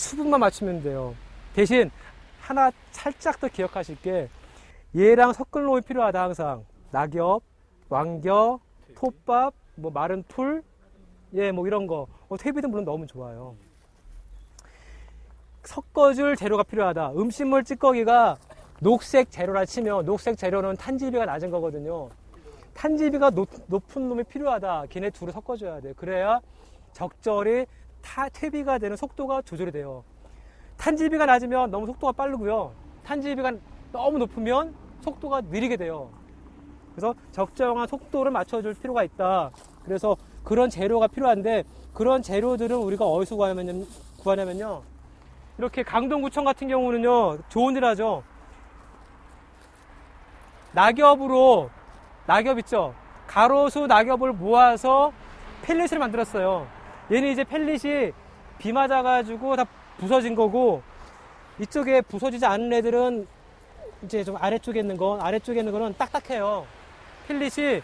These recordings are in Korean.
수분만 맞추면 돼요. 대신 하나 살짝 더 기억하실 게 얘랑 섞을 놈이 필요하다 항상 낙엽, 왕겨, 톱밥, 뭐 마른 풀, 예, 뭐 이런 거. 어, 퇴비도 물론 넣으면 좋아요. 섞어줄 재료가 필요하다. 음식물 찌꺼기가 녹색 재료라 치면 녹색 재료는 탄지비가 낮은 거거든요. 탄지비가 높, 높은 놈이 필요하다. 걔네 둘을 섞어줘야 돼. 그래야 적절히 타, 퇴비가 되는 속도가 조절이 돼요. 탄지비가 낮으면 너무 속도가 빠르고요. 탄지비가 너무 높으면 속도가 느리게 돼요. 그래서 적정한 속도를 맞춰줄 필요가 있다. 그래서 그런 재료가 필요한데 그런 재료들은 우리가 어디서 구하냐면, 구하냐면요. 이렇게 강동구청 같은 경우는요. 좋은 일 하죠. 낙엽으로 낙엽 있죠. 가로수 낙엽을 모아서 펠릿을 만들었어요. 얘는 이제 펠릿이 비 맞아가지고 다 부서진 거고 이쪽에 부서지지 않은 애들은 이제 좀 아래쪽에 있는 거 아래쪽에 있는 거는 딱딱해요. 펠릿이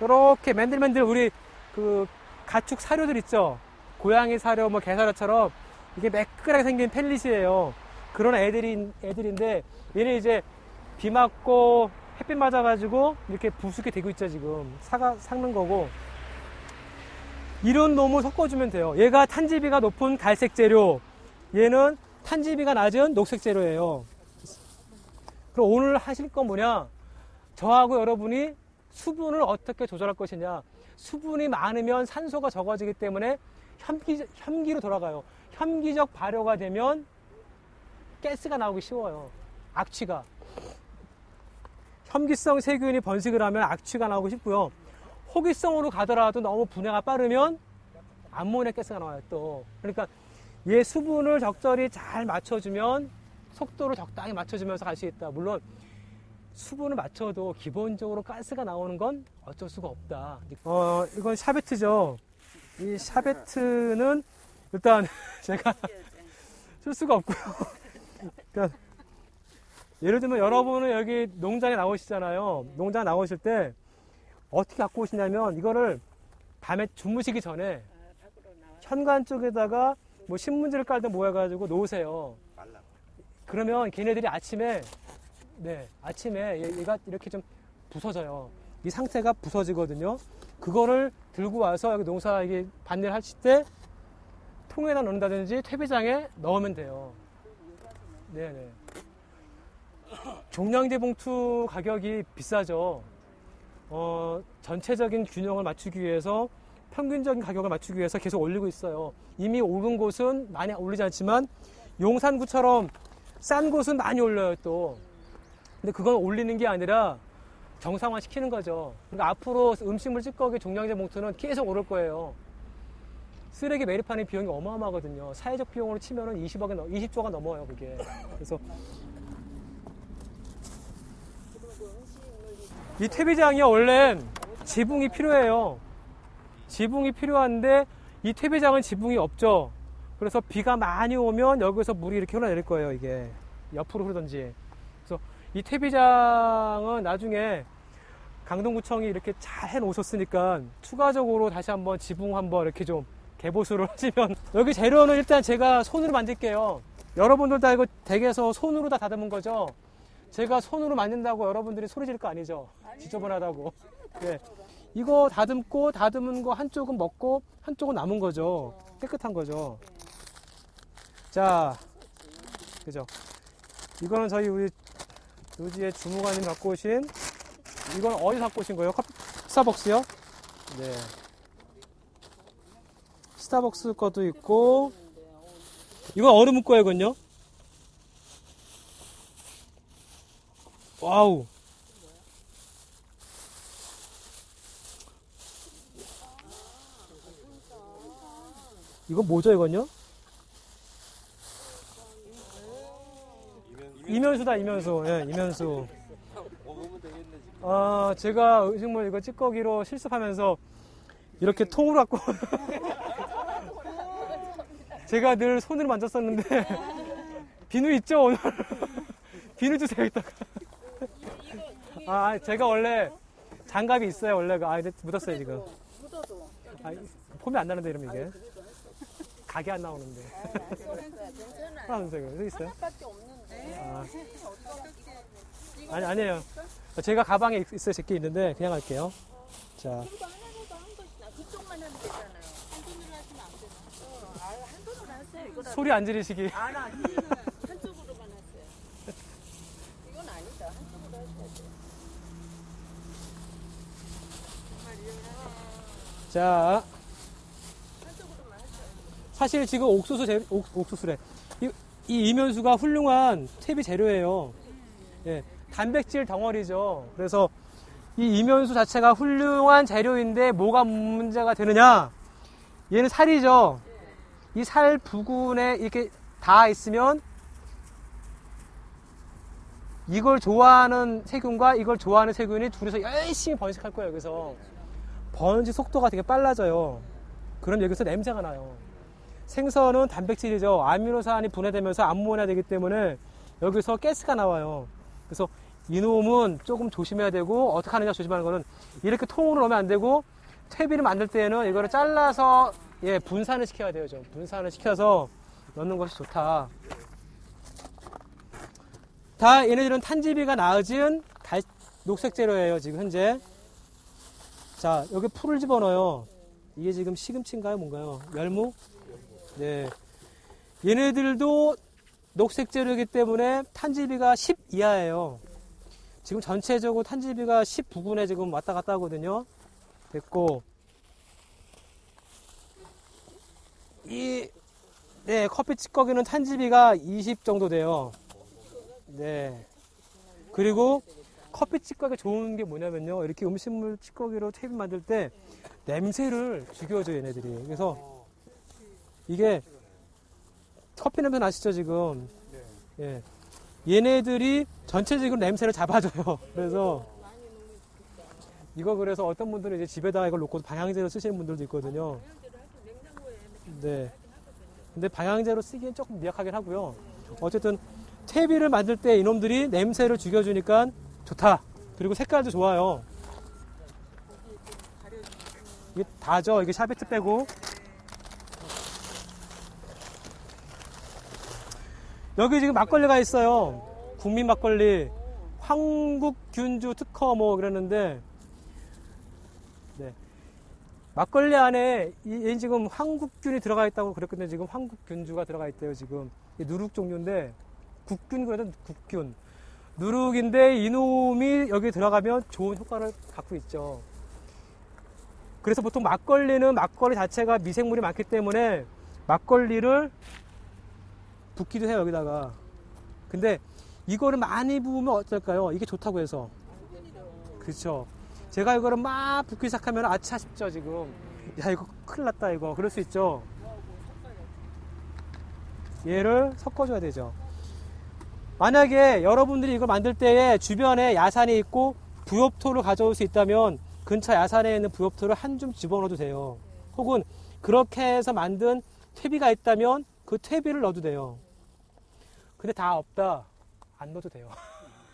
이렇게 맨들맨들 우리 그 가축 사료들 있죠. 고양이 사료, 뭐 개사료처럼 이게 매끈하게 생긴 펠릿이에요. 그런 애들인 애들인데 얘는 이제 비 맞고 햇빛 맞아가지고 이렇게 부수게 되고 있죠 지금 사가 삭는 거고 이런 놈을 섞어주면 돼요. 얘가 탄지비가 높은 갈색 재료, 얘는 탄지비가 낮은 녹색 재료예요. 그럼 오늘 하실 건 뭐냐? 저하고 여러분이 수분을 어떻게 조절할 것이냐? 수분이 많으면 산소가 적어지기 때문에 혐기, 혐기로 돌아가요. 혐기적 발효가 되면 가스가 나오기 쉬워요. 악취가. 혐기성 세균이 번식을 하면 악취가 나오고 싶고요. 호기성으로 가더라도 너무 분해가 빠르면 암모니아 가스가 나와요 또. 그러니까 얘 수분을 적절히 잘 맞춰주면 속도를 적당히 맞춰주면서 갈 수 있다. 물론 수분을 맞춰도 기본적으로 가스가 나오는 건 어쩔 수가 없다. 어, 이건 샤베트죠. 이 샤베트는 일단 제가 쓸 수가 없고요. 그러니까 예를 들면 여러분은 여기 농장에 나오시잖아요. 농장 나오실 때 어떻게 갖고 오시냐면 이거를 밤에 주무시기 전에 현관 쪽에다가 뭐 신문지를 깔든 뭐 해가지고 놓으세요. 그러면 걔네들이 아침에 네 아침에 얘- 얘가 이렇게 좀 부서져요. 이 상태가 부서지거든요. 그거를 들고 와서 여기 농사 이게 반일 하실 때 통에다 넣는다든지 퇴비장에 넣으면 돼요. 네네. 종량제 봉투 가격이 비싸죠. 어, 전체적인 균형을 맞추기 위해서 평균적인 가격을 맞추기 위해서 계속 올리고 있어요. 이미 오른 곳은 많이 올리지 않지만 용산구처럼 싼 곳은 많이 올려요 또. 근데 그건 올리는 게 아니라 정상화 시키는 거죠. 그러니까 앞으로 음식물 찌꺼기 종량제 봉투는 계속 오를 거예요. 쓰레기 매립하는 비용이 어마어마하거든요. 사회적 비용으로 치면은 20억이 넘, 20조가 넘어요, 그게. 그래서 이 퇴비장이 원래 지붕이 필요해요. 지붕이 필요한데 이 퇴비장은 지붕이 없죠. 그래서 비가 많이 오면 여기서 물이 이렇게 흘러내릴 거예요, 이게. 옆으로 흐르든지. 그래서 이 퇴비장은 나중에 강동구청이 이렇게 잘 해놓으셨으니까 추가적으로 다시 한번 지붕 한번 이렇게 좀 개보수를 하시면 여기 재료는 일단 제가 손으로 만들게요. 여러분들 다 이거 댁에서 손으로 다 다듬은 거죠? 제가 손으로 만든다고 여러분들이 소리 지를 거 아니죠? 지저분하다고. 네. 이거 다듬고 다듬은 거 한쪽은 먹고 한쪽은 남은 거죠. 깨끗한 거죠. 자, 그죠? 이거는 저희 우리 노지의 주무관님 갖고 오신 이건 어디서 갖고 오신 거예요? 스타벅스요? 네. 스타벅스 것도 있고 이건 얼음 거예요, 이건요? 와우. 이건 뭐죠, 이건요? 이면수다, 이면수. 예, 이면수. 아, 제가 음식물 이거 찌꺼기로 실습하면서 이렇게 통으로 갖고 제가 늘 손으로 만졌었는데 비누 있죠, 오늘? 비누 주세요, 이따가. 아, 제가 원래 장갑이 있어요, 원래. 아, 근데 묻었어요, 지금. 묻어도 아, 폼이 안 나는데, 이러면 이게. 각이 안 나오는데. 괜찮아. 파란색으로 써 있어요? 하나밖에 없는데. 아, 아니, 아니에요. 제가 가방에 있- 있어요. 제게 있는데, 그냥 할게요. 자, 이거 하나라도 한 것이나 그쪽만 하면 되잖아요. 한 손으로 하시면 안 되나? 어, 아, 한 손으로 하세요. 이거 소리 안 지르시기. 안 하지. 한쪽으로만 하세요. 이건 아니다. 한쪽으로 하셔야 돼. 자, 한쪽으로만 하셔야 돼. 사실 지금 옥수수, 재, 옥, 옥수수래. 이, 이 이면수가 훌륭한 퇴비 재료예요. 예, 단백질 덩어리죠. 그래서 이 이면수 자체가 훌륭한 재료인데 뭐가 문제가 되느냐? 얘는 살이죠. 이 살 부분에 이렇게 닿아 있으면 이걸 좋아하는 세균과 이걸 좋아하는 세균이 둘이서 열심히 번식할 거예요. 그래서 번식 속도가 되게 빨라져요. 그럼 여기서 냄새가 나요. 생선은 단백질이죠. 아미노산이 분해되면서 암모니아 되기 때문에 여기서 가스가 나와요. 그래서 이놈은 조금 조심해야 되고 어떻게 하느냐 조심하는 거는 이렇게 통으로 넣으면 안 되고 퇴비를 만들 때에는 이거를 잘라서 예 분산을 시켜야 돼요. 좀 분산을 시켜서 넣는 것이 좋다. 다 얘네들은 탄지비가 나아진 달- 녹색 재료예요. 지금 현재. 자 여기 풀을 집어넣어요. 이게 지금 시금치인가요? 뭔가요? 열무? 네. 얘네들도 녹색 재료이기 때문에 탄지비가 10 이하예요. 지금 전체적으로 탄지비가 10 부근에 지금 왔다 갔다 하거든요. 됐고. 이, 네, 커피 찌꺼기는 탄지비가 20 정도 돼요. 네. 그리고 커피 찌꺼기 좋은 게 뭐냐면요. 이렇게 음식물 찌꺼기로 퇴비 만들 때 냄새를 죽여줘, 얘네들이. 그래서 이게 커피 냄새 나시죠, 지금? 예. 얘네들이 전체적으로 냄새를 잡아줘요. 그래서 이거 그래서 어떤 분들은 이제 집에다가 이걸 놓고 방향제로 쓰시는 분들도 있거든요. 네. 근데 방향제로 쓰기엔 조금 미약하긴 하고요. 어쨌든 퇴비를 만들 때 이놈들이 냄새를 죽여주니까 좋다. 그리고 색깔도 좋아요. 이게 다죠. 이게 샤베트 빼고. 여기 지금 막걸리가 있어요. 국민 막걸리. 황국균주 특허 뭐 그랬는데. 네. 막걸리 안에 이, 얘 지금 황국균이 들어가 있다고 그랬거든요. 지금 황국균주가 들어가 있대요. 지금. 이 누룩 종류인데 국균 그래도 국균. 누룩인데 이놈이 여기 들어가면 좋은 효과를 갖고 있죠. 그래서 보통 막걸리는 막걸리 자체가 미생물이 많기 때문에 막걸리를 붓기도 해요 여기다가. 근데 이거를 많이 부으면 어떨까요? 이게 좋다고 해서. 그렇죠. 제가 이거를 막 붓기 시작하면 아차 싶죠 지금. 야 이거 큰일 났다 이거. 그럴 수 있죠. 얘를 섞어줘야 되죠. 만약에 여러분들이 이걸 만들 때에 주변에 야산이 있고 부엽토를 가져올 수 있다면 근처 야산에 있는 부엽토를 한 줌 집어넣어도 돼요. 혹은 그렇게 해서 만든 퇴비가 있다면 그 퇴비를 넣어도 돼요. 근데 다 없다. 안 넣어도 돼요.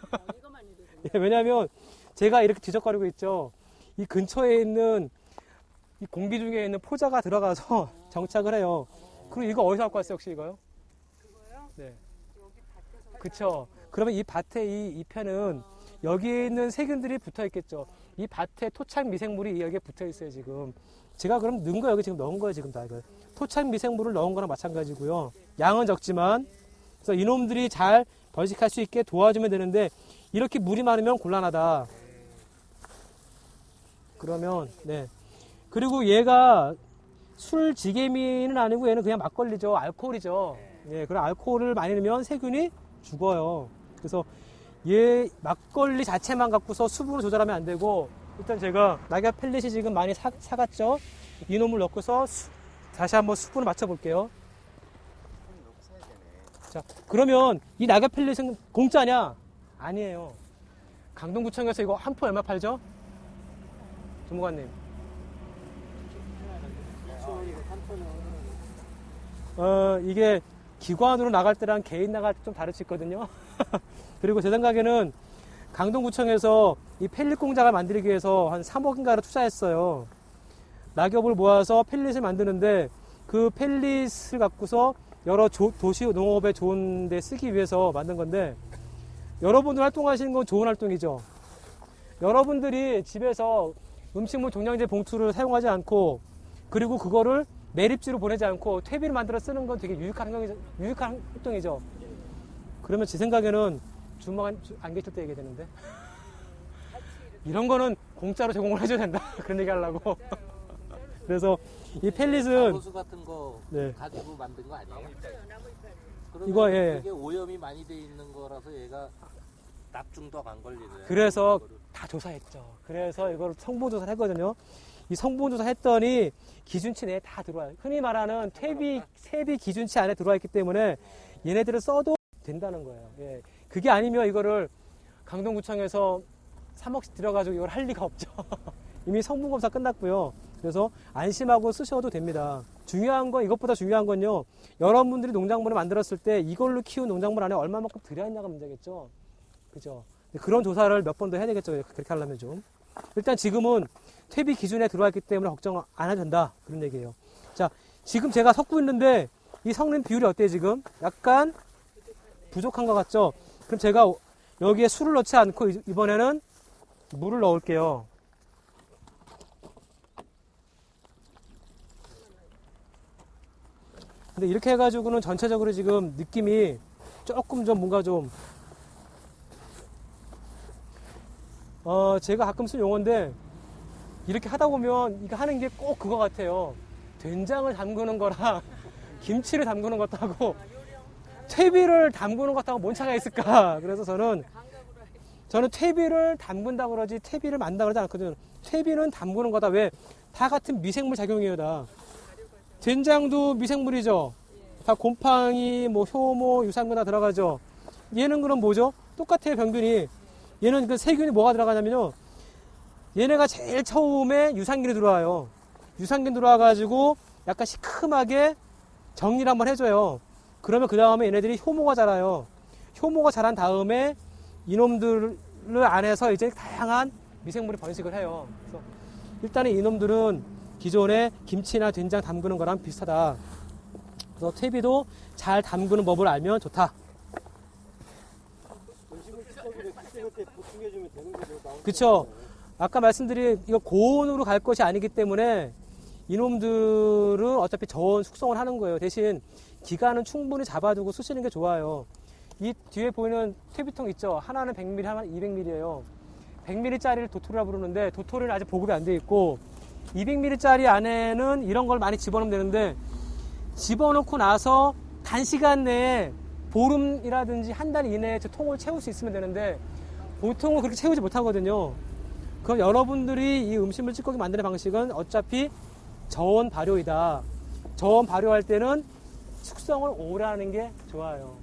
예, 왜냐하면 제가 이렇게 뒤적거리고 있죠. 이 근처에 있는 이 공기 중에 있는 포자가 들어가서 정착을 해요. 그리고 이거 어디서 갖고 왔어요, 혹시 이거요? 그거요? 네. 그쵸. 그러면 이 밭에 이 잎에는 여기에 있는 세균들이 붙어 있겠죠. 이 밭에 토착 미생물이 여기에 붙어 있어요, 지금. 제가 그럼 넣은 거 여기 지금 넣은 거예요, 지금 다 이거. 토착 미생물을 넣은 거랑 마찬가지고요. 양은 적지만. 그래서 이놈들이 잘 번식할 수 있게 도와주면 되는데, 이렇게 물이 많으면 곤란하다. 그러면, 네. 그리고 얘가 술 지게미는 아니고 얘는 그냥 막걸리죠. 알코올이죠. 예, 그런 알코올을 많이 넣으면 세균이 죽어요. 그래서 얘 막걸리 자체만 갖고서 수분을 조절하면 안 되고 일단 제가 낙엽 펠렛이 지금 많이 사, 사갔죠. 이놈을 넣고서 수- 다시 한번 수분을 맞춰 볼게요. 자, 그러면 이 낙엽 펠렛은 공짜냐? 아니에요. 강동구청에서 이거 한 포 얼마 팔죠? 주무관님. 어, 이게 기관으로 나갈 때랑 개인 나갈 때 좀 다를 수 있거든요. 그리고 제 생각에는 강동구청에서 이 펠릿 공장을 만들기 위해서 한 3억인가를 투자했어요. 낙엽을 모아서 펠릿을 만드는데 그 펠릿을 갖고서 여러 조- 도시 농업에 좋은 데 쓰기 위해서 만든 건데 여러분들 활동하시는 건 좋은 활동이죠. 여러분들이 집에서 음식물 종량제 봉투를 사용하지 않고 그리고 그거를 매립지로 보내지 않고 퇴비를 만들어 쓰는 건 되게 유익한. 유익한 활동이죠. 그러면 제 생각에는 주먹 안, 주- 안 계실 때 얘기 되는데 이런 거는 공짜로 제공을 해줘야 된다 그런 얘기 하려고 그래서 이 펠릿은 나무수 같은 거 네. 가지고 만든 거 아니에요? 그러면 이거, 예. 되게 오염이 많이 돼 있는 거라서 얘가 납중독 안 걸리네. 그래서 다 조사했죠. 그래서 이걸 성분 조사를 했거든요. 이 성분 조사 했더니 기준치 내에 다 들어와요. 흔히 말하는 퇴비, 세비 기준치 안에 들어와 있기 때문에 얘네들을 써도 된다는 거예요. 예. 그게 아니면 이거를 강동구청에서 3억씩 들여가지고 이걸 할 리가 없죠. 이미 성분 검사 끝났고요. 그래서 안심하고 쓰셔도 됩니다. 중요한 건 이것보다 중요한 건요. 여러분들이 농작물을 만들었을 때 이걸로 키운 농작물 안에 얼마만큼 들여있냐가 문제겠죠. 그죠? 그런 조사를 몇 번 더 해야 되겠죠. 그렇게 하려면 좀. 일단 지금은 퇴비 기준에 들어와 있기 때문에 걱정 안 해도 된다. 그런 얘기예요. 자, 지금 제가 섞고 있는데 이 섞는 비율이 어때요, 지금? 약간 부족한 것 같죠? 그럼 제가 여기에 술을 넣지 않고 이- 이번에는 물을 넣을게요. 근데 이렇게 해가지고는 전체적으로 지금 느낌이 조금 좀 뭔가 좀 어, 제가 가끔 쓴 용어인데, 이렇게 하다 보면, 이거 하는 게 꼭 그거 같아요. 된장을 담그는 거랑, 김치를 담그는 것하고, 퇴비를 담그는 것하고 뭔 차이가 있을까? 그래서 저는, 저는 퇴비를 담근다 그러지, 퇴비를 만다 그러지 않거든요. 퇴비는 담그는 거다. 왜? 다 같은 미생물 작용이에요, 다. 된장도 미생물이죠. 다 곰팡이, 뭐, 효모, 유산균 다 들어가죠. 얘는 그럼 뭐죠? 똑같아요, 병균이. 얘는 그 세균이 뭐가 들어가냐면요. 얘네가 제일 처음에 유산균이 들어와요. 유산균 들어와가지고 약간 시큼하게 정리를 한번 해줘요. 그러면 그 다음에 얘네들이 효모가 자라요. 효모가 자란 다음에 이놈들을 안에서 이제 다양한 미생물이 번식을 해요. 그래서 일단은 이놈들은 기존에 김치나 된장 담그는 거랑 비슷하다. 그래서 퇴비도 잘 담그는 법을 알면 좋다. 그쵸. 아까 말씀드린 이거 고온으로 갈 것이 아니기 때문에 이놈들은 어차피 저온 숙성을 하는 거예요. 대신 기간은 충분히 잡아두고 쓰시는 게 좋아요. 이 뒤에 보이는 퇴비통 있죠. 하나는 100ml, 하나는 200ml예요. 100ml짜리를 도토리라 부르는데 도토리는 아직 보급이 안 돼 있고 200ml짜리 안에는 이런 걸 많이 집어넣으면 되는데 집어넣고 나서 단시간 내에 보름이라든지 한 달 이내에 저 통을 채울 수 있으면 되는데 보통은 그렇게 채우지 못하거든요. 그럼 여러분들이 이 음식물 찌꺼기 만드는 방식은 어차피 저온 발효이다. 저온 발효할 때는 숙성을 오래 하는 게 좋아요.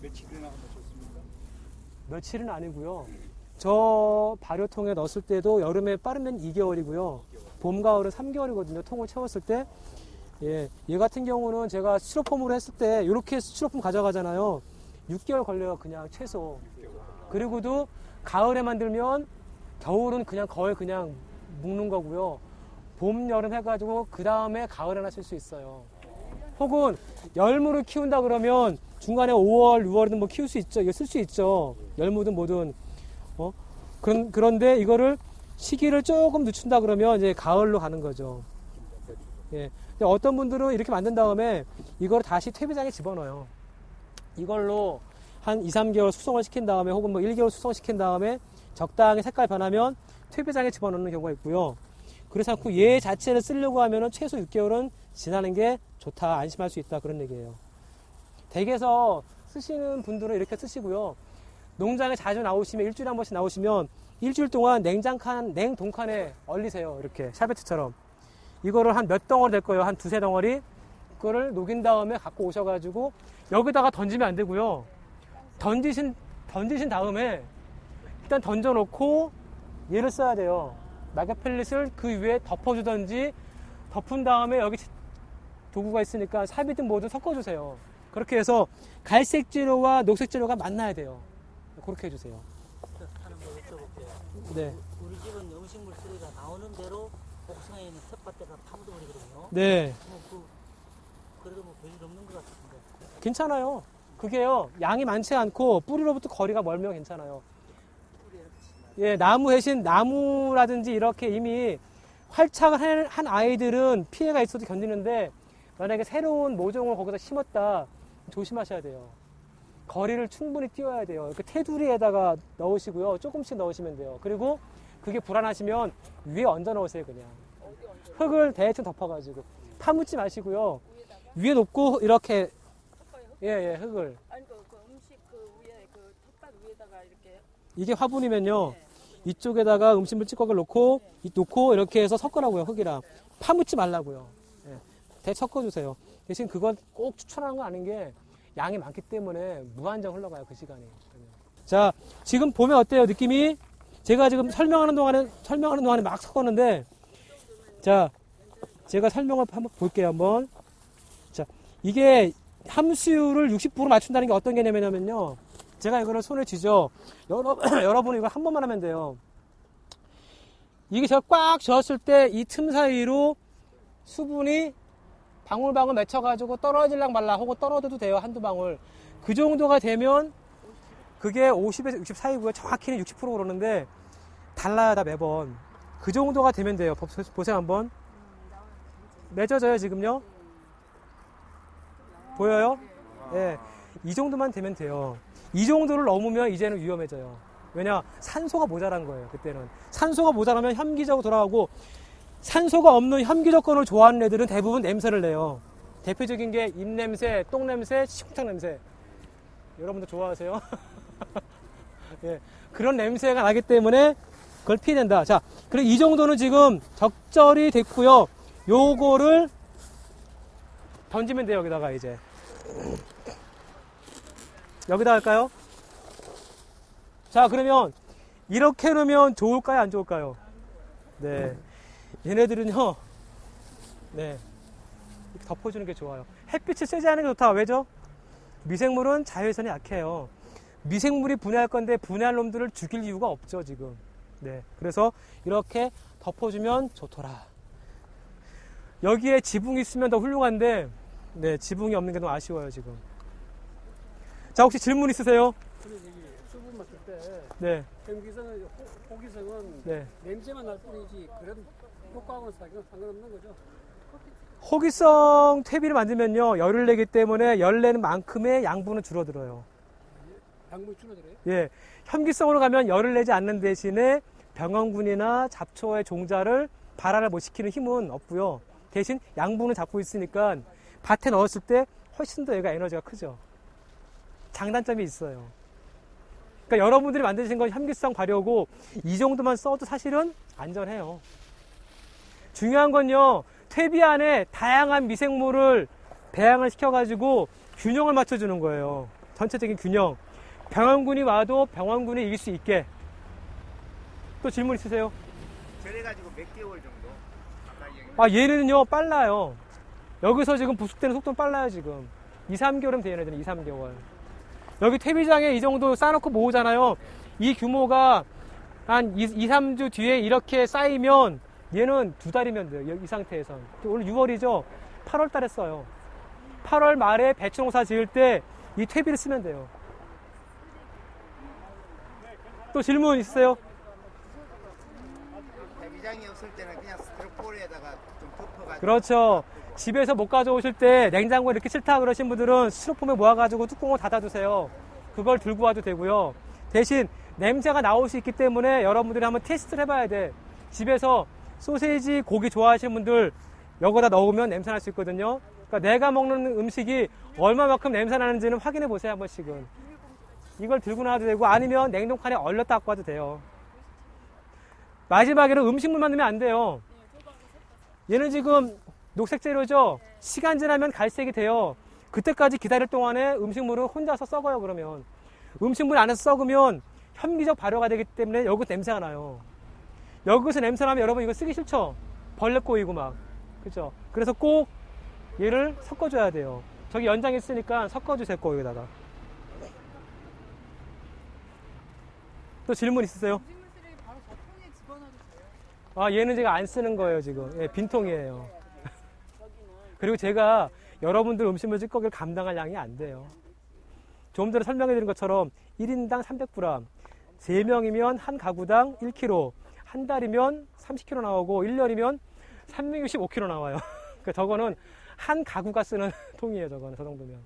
며칠이나 하면 좋습니까? 며칠은 아니고요. 저 발효통에 넣었을 때도 여름에 빠르면 2개월이고요. 봄, 가을은 3개월이거든요. 통을 채웠을 때. 예, 얘 같은 경우는 제가 스티로폼으로 했을 때 이렇게 스티로폼 가져가잖아요. 6개월 걸려요. 그냥 최소. 그리고도 가을에 만들면 겨울은 그냥 거의 그냥 묵는 거고요. 봄, 여름 해가지고 그 다음에 가을에나 쓸 수 있어요. 혹은 열무를 키운다 그러면 중간에 5월, 6월이든 뭐 키울 수 있죠. 이거 쓸 수 있죠. 열무든 뭐든. 어? 그런, 그런데 이거를 시기를 조금 늦춘다 그러면 이제 가을로 가는 거죠. 예. 어떤 분들은 이렇게 만든 다음에 이걸 다시 퇴비장에 집어넣어요. 이걸로 한 2, 3개월 숙성을 시킨 다음에 혹은 뭐 1개월 숙성시킨 다음에 적당히 색깔 변하면 퇴비장에 집어넣는 경우가 있고요. 그래서 자꾸 얘 자체를 쓰려고 하면은 최소 6개월은 지나는 게 좋다. 안심할 수 있다. 그런 얘기예요. 댁에서 쓰시는 분들은 이렇게 쓰시고요. 농장에 자주 나오시면 일주일에 한 번씩 나오시면 일주일 동안 냉장칸, 냉동칸에 얼리세요. 이렇게 샤베트처럼. 이거를 한 몇 덩어리 될 거예요. 한 두세 덩어리. 그거를 녹인 다음에 갖고 오셔가지고 여기다가 던지면 안 되고요. 던지신, 던지신 다음에 일단 던져놓고 얘를 써야 돼요. 낙엽 펠릿을 그 위에 덮어주던지 덮은 다음에 여기 도구가 있으니까 삽이든 뭐든 섞어주세요. 그렇게 해서 갈색 재료와 녹색 재료가 만나야 돼요. 그렇게 해주세요. 하는 거 여쭤볼게요. 네. 우리 집은 음식물 쓰레기가 나오는 대로 복숭아에 있는 텃밭에가 파묻어 버리거든요. 네. 뭐 그, 그래도 뭐 별일 없는 것 같은데. 괜찮아요. 그게요, 양이 많지 않고 뿌리로부터 거리가 멀면 괜찮아요. 예, 나무 대신 나무라든지 이렇게 이미 활착을 한- 한 아이들은 피해가 있어도 견디는데 만약에 새로운 모종을 거기다 심었다 조심하셔야 돼요. 거리를 충분히 띄워야 돼요. 이렇게 테두리에다가 넣으시고요. 조금씩 넣으시면 돼요. 그리고 그게 불안하시면 위에 얹어 넣으세요, 그냥. 흙을 대충 덮어가지고. 파묻지 마시고요. 위에 놓고 이렇게, 예, 예, 흙을. 아니 그, 그 음식 그 위에 그 텃밭 위에다가 이렇게 이게 화분이면요. 이쪽에다가 음식물 찌꺼기를 놓고, 이- 놓고 이렇게 해서 섞으라고요, 흙이랑. 파묻지 말라고요. 예. 대 섞어주세요. 대신 그건 꼭 추천하는 건 아닌 게 양이 많기 때문에 무한정 흘러가요, 그 시간이. 자, 지금 보면 어때요, 느낌이? 제가 지금 설명하는 동안에, 설명하는 동안에 막 섞었는데, 자, 제가 설명을 한번 볼게요, 한번. 자, 이게 함수율을 60% 맞춘다는 게 어떤 개념이냐면요. 제가 이거를 손에 쥐죠. 여러, 여러분이 이걸 한 번만 하면 돼요. 이게 제가 꽉 쥐었을 때 이 틈 사이로 수분이 방울방울 맺혀가지고 떨어질랑 말라 혹은 떨어져도 돼요. 한두 방울. 그 정도가 되면 그게 50에서 60 사이고요. 정확히는 60% 그러는데 달라요, 다 매번. 그 정도가 되면 돼요. 보- 보세요, 한번. 맺어져요, 지금요? 보여요? 예. 이 정도만 되면 돼요. 이 정도를 넘으면 이제는 위험해져요. 왜냐? 산소가 모자란 거예요, 그때는. 산소가 모자라면 혐기적으로 돌아가고, 산소가 없는 혐기조건을 좋아하는 애들은 대부분 냄새를 내요. 대표적인 게 입냄새, 똥냄새, 식탁 냄새. 여러분들 좋아하세요? 예. 그런 냄새가 나기 때문에 그걸 피해낸다. 자, 그리고 이 정도는 지금 적절히 됐고요. 요거를 던지면 돼요, 여기다가 이제. 여기다 할까요? 자, 그러면 이렇게 놓으면 좋을까요? 안 좋을까요? 네. 얘네들은요, 네. 이렇게 덮어주는 게 좋아요. 햇빛을 쐬지 않는 게 좋다. 왜죠? 미생물은 자외선이 약해요. 미생물이 분해할 건데 분해할 놈들을 죽일 이유가 없죠, 지금. 네. 그래서 이렇게 덮어주면 좋더라. 여기에 지붕이 있으면 더 훌륭한데, 네, 지붕이 없는 게 너무 아쉬워요, 지금. 자, 혹시 질문 있으세요? 근데 여기 수분 맡을 때 네, 경기성은 호- 호기성은 네. 냄새만 날 뿐이지 그런 효과하고는 상관없는 거죠. 호기성 퇴비를 만들면요, 열을 내기 때문에 열 내는 만큼의 양분은 줄어들어요. 양분이 줄어들어요. 예. 혐기성으로 가면 열을 내지 않는 대신에 병원군이나 잡초의 종자를 발화를 못 시키는 힘은 없고요. 대신 양분을 잡고 있으니까 밭에 넣었을 때 훨씬 더 얘가 에너지가 크죠. 장단점이 있어요. 그러니까 여러분들이 만드신 건 혐기성 발효고 이 정도만 써도 사실은 안전해요. 중요한 건요. 퇴비 안에 다양한 미생물을 배양을 시켜가지고 균형을 맞춰주는 거예요. 전체적인 균형. 병원군이 와도 병원군이 이길 수 있게. 또 질문 있으세요? 저래가지고 몇 개월 정도? 아, 얘는요, 빨라요. 여기서 지금 부숙되는 속도는 빨라요, 지금. 2, 3개월은 돼요, 얘네들은 2, 3개월. 여기 퇴비장에 이 정도 쌓아놓고 모으잖아요. 이 규모가 한 2, 2 3주 뒤에 이렇게 쌓이면 얘는 두 달이면 돼요, 이 상태에선. 오늘 6월이죠? 8월 달에 써요. 8월 말에 배추 농사 지을 때 이 퇴비를 쓰면 돼요. 또 질문 있으세요? 데뷔장이 없을 때는 그냥 스티로폴에다가 좀 덮어가지고 그렇죠. 집에서 못 가져오실 때 냉장고에 이렇게 싫다 그러신 분들은 스티로폼에 모아가지고 뚜껑을 닫아두세요. 그걸 들고 와도 되고요. 대신 냄새가 나올 수 있기 때문에 여러분들이 한번 테스트를 해봐야 돼. 집에서 소세지, 고기 좋아하시는 분들 여기다 넣으면 냄새 날 수 있거든요. 그러니까 내가 먹는 음식이 얼마만큼 냄새 나는지는 확인해 보세요, 한 번씩은. 이걸 들고 나와도 되고 아니면 냉동칸에 얼렸다 갖고 와도 돼요. 마지막에는 음식물만 넣으면 안 돼요. 얘는 지금 녹색 재료죠? 시간 지나면 갈색이 돼요. 그때까지 기다릴 동안에 음식물을 혼자서 썩어요, 그러면. 음식물 안에서 썩으면 혐기적 발효가 되기 때문에 여기서 냄새가 나요. 여기서 냄새 나면 여러분 이거 쓰기 싫죠? 벌레 꼬이고 막. 그죠? 그래서 꼭 얘를 섞어줘야 돼요. 저기 연장 있으니까 섞어주세요, 꼭 여기다가. 또 질문 있으세요? 아, 얘는 제가 안 쓰는 거예요, 지금. 예, 빈통이에요. 그리고 제가 여러분들 음식물 찌꺼기를 감당할 양이 안 돼요. 조금 전에 설명해 드린 것처럼 1인당 300g, 3명이면 한 가구당 1kg, 한 달이면 30kg 나오고 1년이면 365kg 나와요. 그러니까 저거는 한 가구가 쓰는 통이에요, 저거는 저 정도면.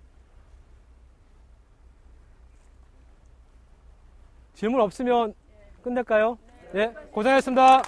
질문 없으면 끝낼까요? 예, 고생하셨습니다.